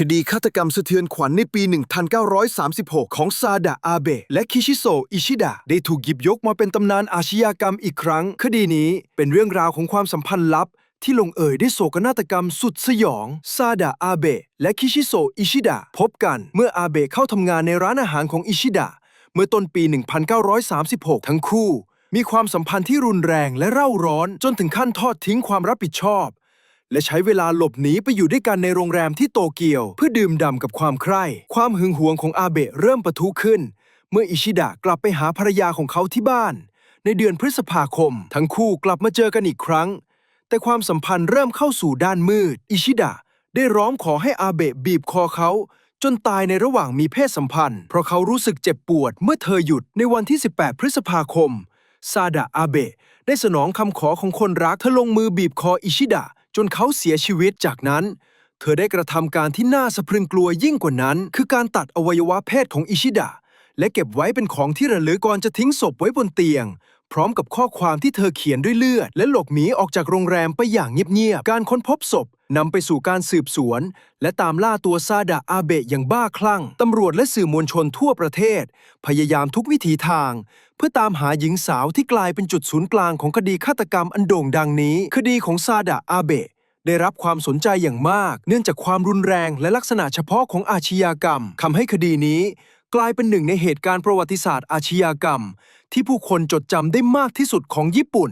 คดีฆาตกรรมสะเทือนขวัญในปี 1936 ของซาดะอาเบะและคิชิโซอิชิดะ ได้ถูกหยิบยกมาเป็นตำนานอาชญากรรมอีกครั้ง คดีนี้เป็นเรื่องราวของความสัมพันธ์ลับ ที่ลงเอยด้วยโศกนาฏกรรมสุดสยอง ซาดะอาเบะและคิชิโซอิชิดะ พบกันเมื่ออาเบะเข้าทำงานในร้านอาหารของอิชิดะ เมื่อต้นปี 1936 ทั้งคู่ มีความสัมพันธ์ที่รุนแรงและเร่าร้อนจนถึงขั้นทอดทิ้งความรับผิดชอบ และใช้เวลาหลบหนีไปอยู่ด้วยกันในโรงแรมที่โตเกียว เพื่อดื่มด่ำกับความใคร่ ความหึงหวงของอาเบะเริ่มปะทุขึ้น เมื่ออิชิดะกลับไปหาภรรยาของเขาที่บ้าน ในเดือนพฤษภาคม ทั้งคู่กลับมาเจอกันอีกครั้ง แต่ความสัมพันธ์เริ่มเข้าสู่ด้านมืด อิชิดะได้ร้องขอให้อาเบะบีบคอเขา จนตายในระหว่างมีเพศสัมพันธ์ เพราะเขารู้สึกเจ็บปวดเมื่อเธอหยุดในวันที่ 18 พฤษภาคมซาดะอาเบะได้สนองคำขอของคนรักเธอลงมือบีบคออิชิดะ จนเขาเสียชีวิตจากนั้น เธอได้กระทำการที่น่าสะพรึงกลัวยิ่งกว่านั้น คือการตัดอวัยวะเพศของอิชิดะ และเก็บไว้เป็นของที่ระลึกก่อนจะทิ้งศพไว้บนเตียง พร้อมกับข้อความที่เธอเขียนด้วยเลือด และหลบหนีออกจากโรงแรมไปอย่างเงียบๆ การค้นพบศพนำไปสู่การสืบสวน และตามล่าตัวซาดะอาเบะอย่างบ้าคลั่ง ตำรวจและสื่อมวลชนทั่วประเทศ พยายามทุกวิถีทาง เพื่อตามหาหญิงสาวที่กลายเป็นจุดศูนย์กลางของคดีฆาตกรรมอันโด่งดังนี้ คดีของซาดะอาเบะได้รับความสนใจอย่างมาก เนื่องจากความรุนแรงและลักษณะเฉพาะของอาชญากรรมทำให้คดีนี้ กลายเป็นหนึ่งในเหตุการณ์ประวัติศาสตร์อาชญากรรม ที่ผู้คนจดจำได้มากที่สุดของญี่ปุ่น